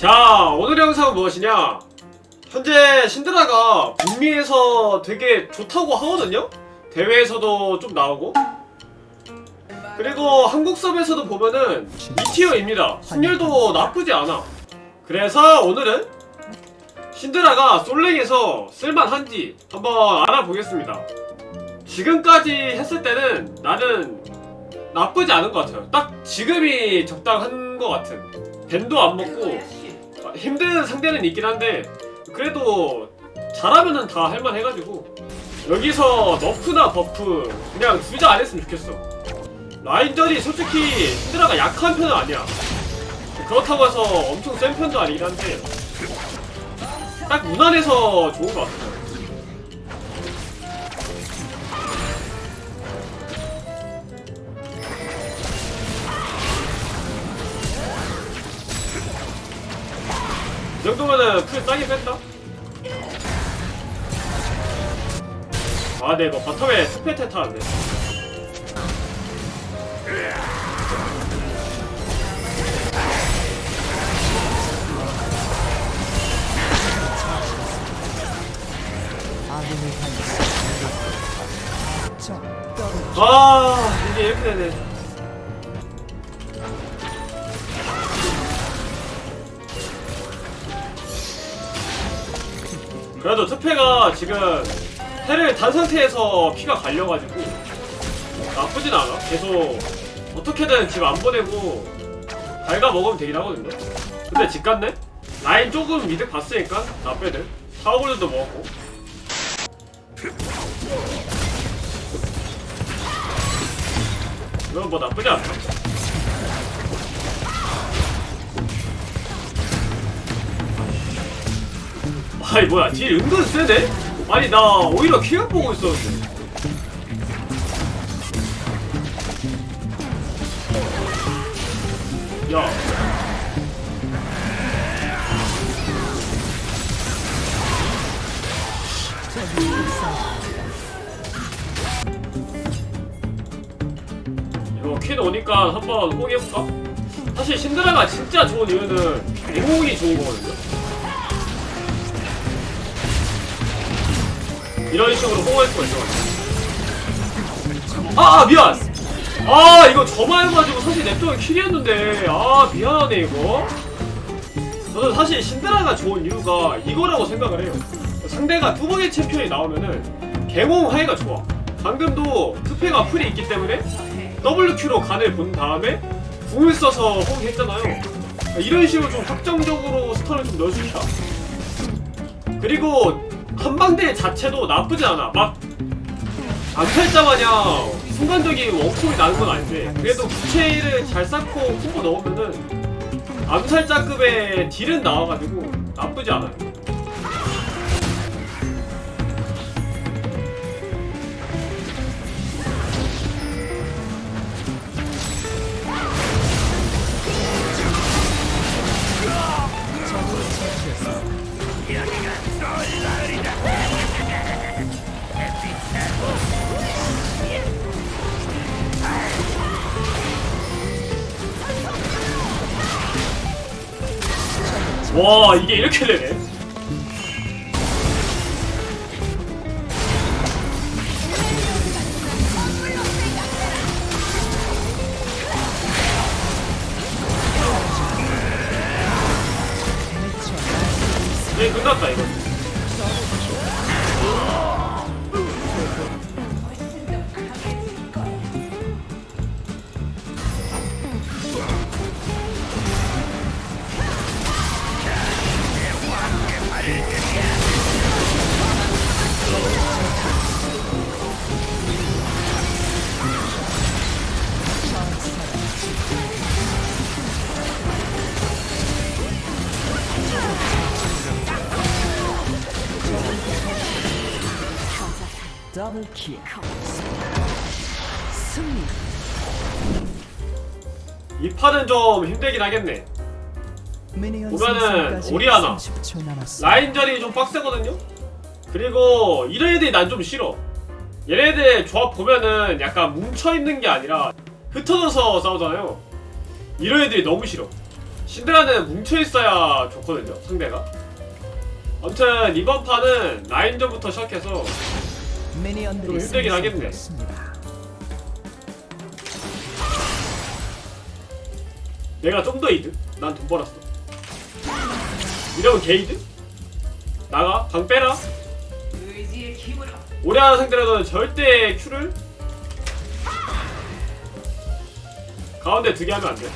자 오늘 영상은 무엇이냐? 현재 신드라가 북미에서 되게 좋다고 하거든요? 대회에서도 좀 나오고. 그리고 한국 섭에서도 보면은 2티어입니다. 승률도 나쁘지 않아. 그래서 오늘은 신드라가 솔랭에서 쓸만한지 한번 알아보겠습니다. 지금까지 했을 때는 나는 나쁘지 않은 것 같아요. 딱 지금이 적당한 것 같은. 밴도 안 먹고 아, 힘든 상대는 있긴 한데 그래도 잘하면은 다 할만해가지고 여기서 너프나 버프 그냥 둘다 안 했으면 좋겠어. 라인전이 솔직히 히드라가 약한 편은 아니야. 그렇다고 해서 엄청 센 편도 아니긴 한데 딱 무난해서 좋은 것 같아요 이 정도면은 풀 싸게 뺐다? 아, 네, 이거 바텀에 스페테 타는데. 아, 이게 이렇게 되네. 그래도 투페가 지금 해를 단 상태에서 피가 갈려가지고 나쁘진 않아. 계속 어떻게든 집 안 보내고 발가 먹으면 되긴 하거든요. 근데 집 갔네? 라인 조금 이득 봤으니까 나빼들 타워골드도 먹었고 이건 뭐 나쁘지 않다. 아이 뭐야 딜 은근 세네? 아니 나 오히려 키를 보고 있었는데 야 이거 퀸 오니까 한번 호기해볼까? 사실 신드라가 진짜 좋은 이유는 공이 좋은 거거든요 이런 식으로 수가 있어 아, 아 미안. 아 이거 저만 해가지고 사실 냅동이 킬이었는데. 아 미안하네 이거. 저는 사실 신드라가 좋은 이유가 이거라고 생각을 해요. 상대가 뚜벅이 챔피언이 나오면은 갱홍 하이가 좋아. 방금도 투페가 풀이 있기 때문에 WQ로 간을 본 다음에 궁을 써서 호응했잖아요. 이런 식으로 좀 확정적으로 스턴을 좀 있다 그리고 한방대 자체도 나쁘지 않아. 막 암살자 마냥 순간적인 원콤이 나는 건 아닌데 그래도 부채를 잘 쌓고 콤보 넣으면은 암살자급의 딜은 나와가지고 나쁘지 않아요 와 이게 이렇게 되네. 이제 끝났다 이거 더블 킬. 승리. 이 판은 좀 힘들긴 하겠네. 보면은 오리아나. 30초 남았어 라인전이 좀 빡세거든요? 그리고 이런 애들이 난 좀 싫어. 얘네들 조합 보면은 약간 뭉쳐있는 게 아니라 흩어져서 싸우잖아요. 이런 애들이 너무 싫어. 신드라는 뭉쳐있어야 좋거든요 상대가. 아무튼 이번 판은 라인전부터 시작해서 좀 미니언들이 힘들긴 하겠네. 내가 좀 더 이득? 난 돈 벌었어. 이러면 게이드? 나가? 방 빼라? 오래 하는 상대라도 절대 큐를? 가운데 두 개 하면 안 돼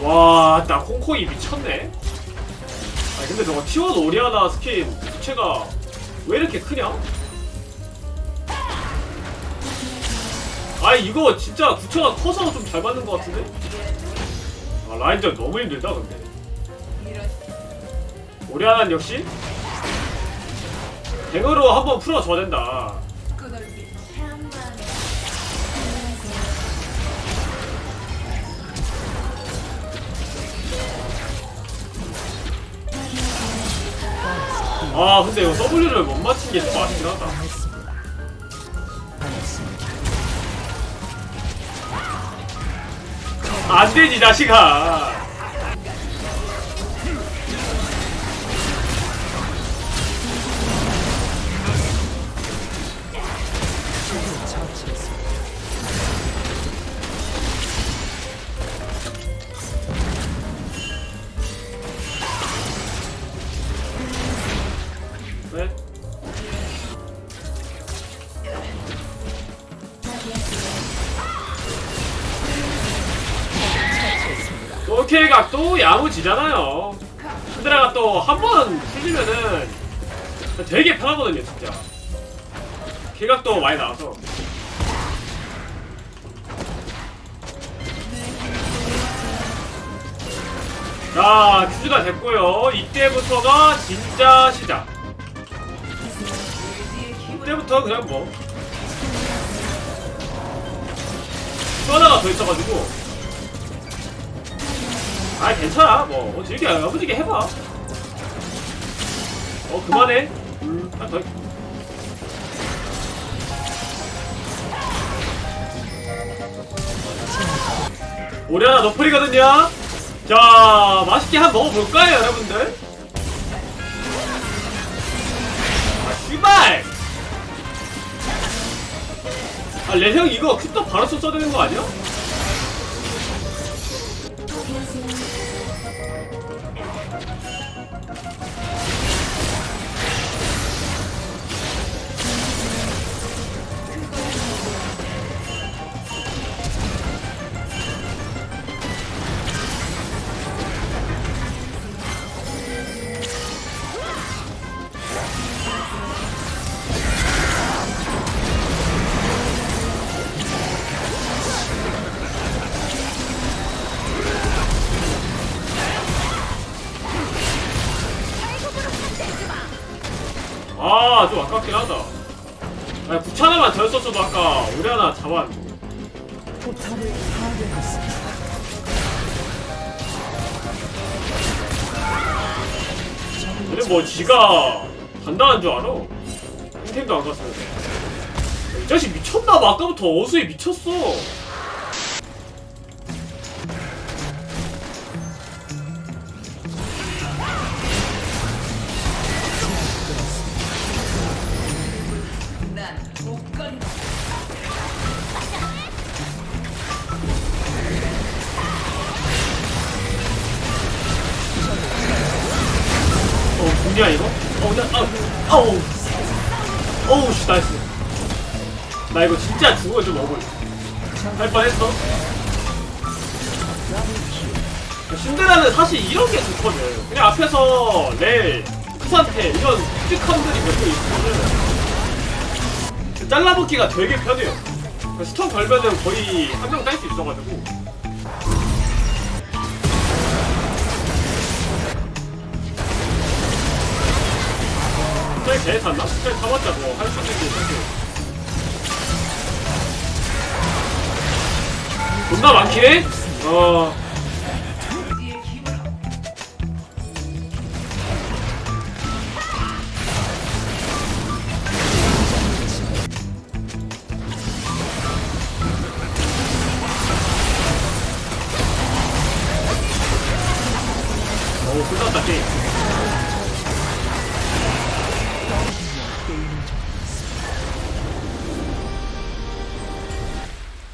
와, 나 콩콩이 미쳤네. 아 근데 저거 T1 오리아나 스킨 부채가 왜 이렇게 크냐? 아 이거 진짜 구체가 커서 좀 잘 맞는 것 같은데? 아 라인전 너무 힘들다 근데 오리아나는 역시 뱅으로 한번 풀어줘야 된다 아 근데 이거 W를 못 맞힌 게 좀 아쉽긴 하다 했습니다. 알겠습니다. 안 되지 자식아 오케이 각도 야무지잖아요. 신드라가 또 한 번 풀리면은 되게 편하거든요 진짜. 킬각도 많이 나와서. 자 퀴즈가 됐고요. 이때부터가 진짜 시작. 이때부터 그냥 뭐. 하나가 더 있어가지고 아 괜찮아. 뭐 어, 즐겨. 야무지게 해봐. 어 그만해. 음, 아, 더... 올해 하나 너플이거든요. 자 맛있게 한 번 먹어볼까요 여러분들? 아 씨발! 아 레형 이거 큐떡 바로 써야 되는 거 아니야? 아, 좀 아깝긴 하다. 아, 부차 하나만 더 썼어도 아까 오래 하나 잡았는데. 포탑을 파괴했습니다. 근데 뭐 지가 단단한 줄 알아? 흰템도 안 갔으면. 이 자식 미쳤나 봐. 아까부터 어수에 미쳤어. 어, 뭐냐 이거? 어, 나, 아우, 아우, 어우, 씨, 나이스. 나 이거 진짜 죽어 좀 억울. 할 뻔했어. 신데라는 사실 이런 게 좋거든. 그냥 앞에서 렐, 크산테 이런 흑함들이 몇개 있으면은 잘라먹기가 되게 편해요. 그 스턴 걸면은 거의 한 명 딸 수 있어가지고. 스펠 개 샀나? 스펠 사봤자 뭐할수 있는 게 있지. 존나 많긴 해? 어.